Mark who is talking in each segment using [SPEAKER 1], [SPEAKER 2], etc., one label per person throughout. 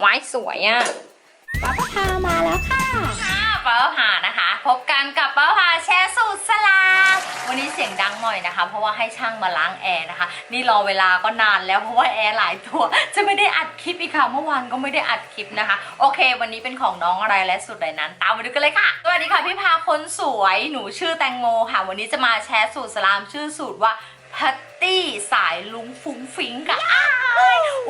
[SPEAKER 1] ไว้สวยอะ่ะ
[SPEAKER 2] ป้าพามาแล้วค่ะ
[SPEAKER 1] ค่ะป้าพานะคะ พบกันกับป้าพาแชร์สูตรสลามวันนี้เสียงดังหน่อยนะคะ เพราะว่าให้ช่างมาล้างแอร์นะคะ นี่รอเวลาก็นานแล้วเพราะว่าแอร์หลายตัว จะไม่ได้อัดคลิปอีกค่ะ เมื่อวานก็ไม่ได้อัดคลิปนะคะ โอเค วันนี้เป็นของน้องอะไรและสูตรไหนนั้น ตามมาดูกันเลยค่ะ สวัสดีค่ะพี่พาคนสวย หนูชื่อแตงโมค่ะ วันนี้จะมาแชร์สูตรสลามชื่อสูตรว่า พัตตี้สายลุงฟุ้งฟิงค่ะ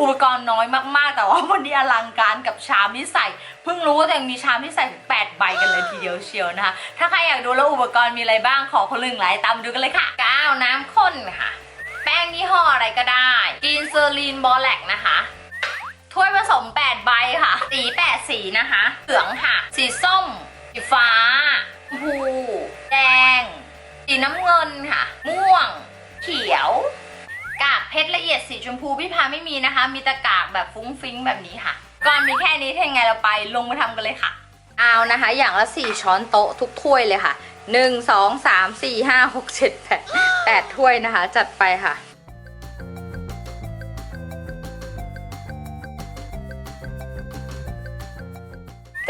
[SPEAKER 1] อุปกรณ์น้อยมากๆ แต่ว่าวันนี้อลังการกับชามที่ใส่เพิ่งรู้ว่าตัวเองมีชามที่ใส่ถึง8ใบกันเลยทีเดียวเชียวนะคะ ถ้าใครอยากดูแล้วอุปกรณ์มีอะไรบ้างขอคนหนึ่งไลค์ตามดูกันเลยค่ะก้าวน้ำข้นค่ะ แป้งยี่ห้ออะไรก็ได้กินเซอรีนบอแลกนะคะถ้วยผสม 8 ใบค่ะ สี8สีนะคะเหลืองค่ะ สีส้ม สีฟ้าชมพู แดง สีน้ำเงินค่ะ ม่วง อียดสีชมพูพี่พาไม่มีนะคะ มีต่กากแบบฟุ้งฟิ้งแบบนี้ค่ะก่อนมีแค่นี้ถ้ายังไงเราไปลงมาทำกันเลยค่ะ เอานะคะ อย่างละ 4 ช้อนโต๊ะทุกถ้วยเลยค่ะ 1 2 3 4 5 6 7 8 8 ถ้วยนะคะ จัดไปค่ะ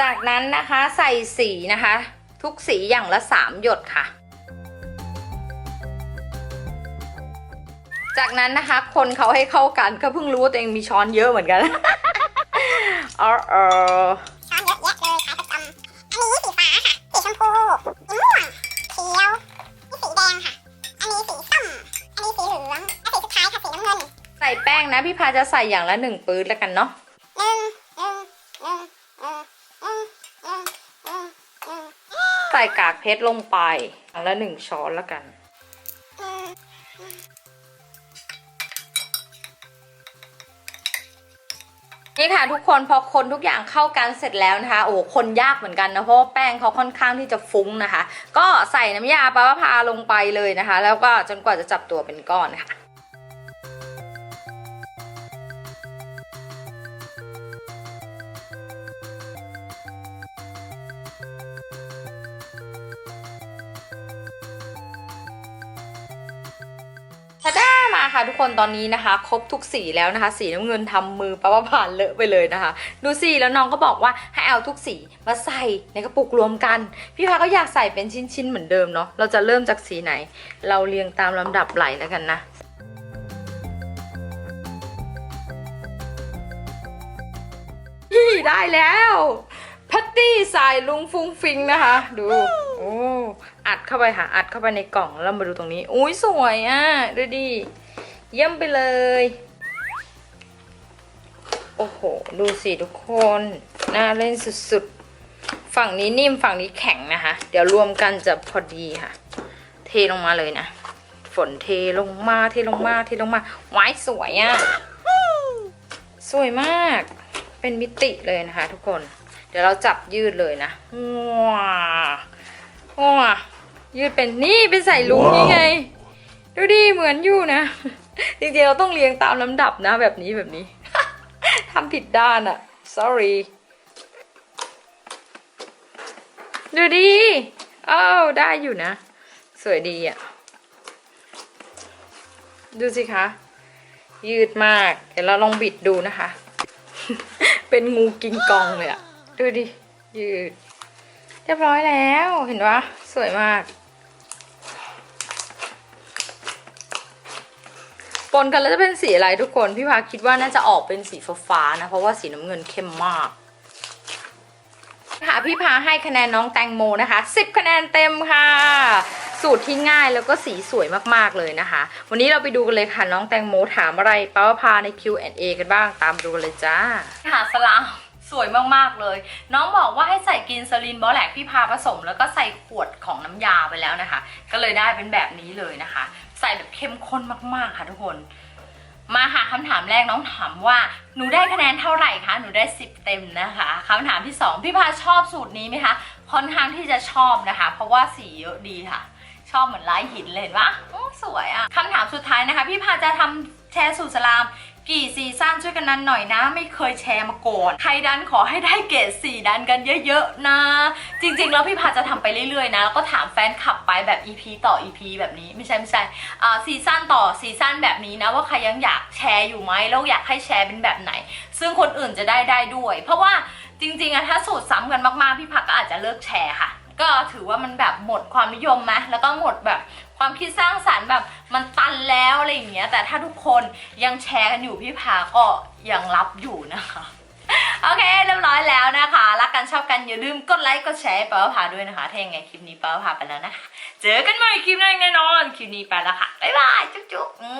[SPEAKER 1] จากนั้นนะคะใส่สีนะคะ ทุกสีอย่างละ 3 หยดค่ะ จากนั้นนะคะ คนเขาให้เข้ากันก็เพิ่งรู้ว่าตัวเองมีช้อนเยอะเหมือนกันเออออ
[SPEAKER 2] ช้อนเยอะแยะเลยขายประจำอันนี้สีฟ้าค่ะ สีชมพูสีม่วงเขียวนี่สีแดงค่ะ อันนี้สีส้ม อันนี้สีเหลืองและสีสุดท้ายค่ะสีน้ำเงิน
[SPEAKER 1] ใส่แป้งนะพี่พาจะใส่อย่างละหนึ่งปื๊ดแล้วกันเนาะใส่กากเพชรลงไปอย่างละหนึ่งช้อนแล้วกัน
[SPEAKER 2] นี่
[SPEAKER 1] ค่ะทุกคนพอคนทุกอย่างเข้ากันเสร็จแล้วนะคะ โอ้คนยากเหมือนกันนะเพราะว่าแป้งเขาค่อนข้างที่จะฟุ้งนะคะ ก็ใส่น้ำยาปลาพาลงไปเลยนะคะ แล้วก็จนกว่าจะจับตัวเป็นก้อนค่ะาด้ามาค่ะทุกคนตอนนี้นะคะ ครบทุกสีแล้วนะคะ สีน้ำเงินทำมือป้าว่าผ่านเลอะไปเลยนะคะ ดูสิแล้วน้องก็บอกว่าให้เอาทุกสีมาใส่ในกระปุกรวมกัน พี่พาก็อยากใส่เป็นชิ้นๆเหมือนเดิมเนาะเราจะเริ่มจากสีไหน เราเรียงตามลำดับไหลแล้วกันนะพี่ได้แล้วพัตตี้สายลุงฟุงฟิงนะคะ ดูโอ้อัดเข้าไปค่ะอัดเข้าไปในกล่องแล้วมาดูตรงนี้ อุ้ยสวยอะดูดิ เยี่ยมไปเลย โอ้โห ดูสิทุกคน น่าเล่นสุดๆ ฝั่งนี้นิ่มฝั่งนี้แข็งนะคะ เดี๋ยวรวมกันจะพอดีค่ะ เทลงมาเลยนะ ฝนเทลงมา เทลงมา เทลงมาไว้สวยอะ สวยมาก เป็นมิติเลยนะคะ ทุกคน เดี๋ยวเราจับยืดเลยนะว้าว้ายืดเป็นนี่เป็นใส่ลุงนี่ไง ดูดิเหมือนอยู่นะ จริงๆเราต้องเรียงตามลำดับนะแบบนี้แบบนี้ ทำผิดด้านอะ sorry ดูดิอ้าได้อยู่นะ สวยดีอะดูสิคะ ยืดมาก เดี๋ยวเราลองบิดดูนะคะ เป็นงูกิงกองเลยอะดูดิ ยืด เรียบร้อยแล้ว เห็นปะสวยมาก ปนกันแล้วจะเป็นสีอะไรทุกคนพี่พาคิดว่าน่าจะออกเป็นสีฟ้าๆนะ เพราะว่าสีน้ำเงินเข้มมากค่ะพี่พาให้คะแนนน้องแตงโมนะคะ 10 คะแนนเต็มค่ะ สูตรที่ง่ายแล้วก็สีสวยมากๆเลยนะคะ วันนี้เราไปดูกันเลยค่ะน้องแตงโมถามอะไรป้าพาใน Q&A กันบ้างตามดูเลยจ้าค่ะสลามสวยมากๆเลย น้องบอกว่าให้ใส่กินซลินบอแลกพี่พาผสม แล้วก็ใส่ขวดของน้ำยาไปแล้วนะคะ ก็เลยได้เป็นแบบนี้เลยนะคะ ใส่แบบเข้มข้นมากๆค่ะทุกคน มาค่ะคำถามแรกน้องถามว่าหนูได้คะแนนเท่าไหร่คะหนูได้ 10 เต็มนะคะคำถามที่ 2 พี่พาชอบสูตรนี้ไหมคะค่อนข้างที่จะชอบนะคะ เพราะว่าสีเยอะดีค่ะ ชอบเหมือนลายหินเลยเห็นปะโอ้สวยอะ่ะคำถามสุดท้ายนะคะ พี่พาจะทำแชร์สูตรสลาม กี่ซีซั่นช่วยกันนั้นหน่อยนะ ไม่เคยแชร์มาก่อน ใครดันขอให้ได้เกรดสี่ดันกันเยอะๆนะ จริงๆ แล้วพี่พาจะทำไปเรื่อยๆ นะ แล้วก็ถามแฟนคลับไปแบบ EP ต่อ EP แบบนี้ไม่ใช่ไม่ใช่อ่าซีซั่นต่อซีซั่นแบบนี้นะ ว่าใครยังอยากแชร์อยู่ไหมแล้วอยากให้แชร์เป็นแบบไหน ซึ่งคนอื่นจะได้ได้ด้วย เพราะว่าจริงๆอะถ้าสูตรซ้ำกันมากๆ พี่ผักก็อาจจะเลิกแชร์ค่ะ ก็ถือว่ามันแบบหมดความนิยมไหมแล้วก็หมดแบบความคิดสร้างสรรค์แบบมันตันแล้วอะไรอย่างเงี้ย แต่ถ้าทุกคนยังแชร์กันอยู่พี่ผาก็ยังรับอยู่นะคะโอเคเรียบร้อยแล้วนะคะ รักกันชอบกันอย่าลืมกดไลค์กดแชร์ให้ป้าพาด้วยนะคะถ้ายังไงคลิปนี้ป้าพาไปแล้วนะคะ เจอกันใหม่คลิปหน้าแน่นอน คลิปนี้ไปแล้วค่ะ บ๊ายบาย จุ๊บๆอืม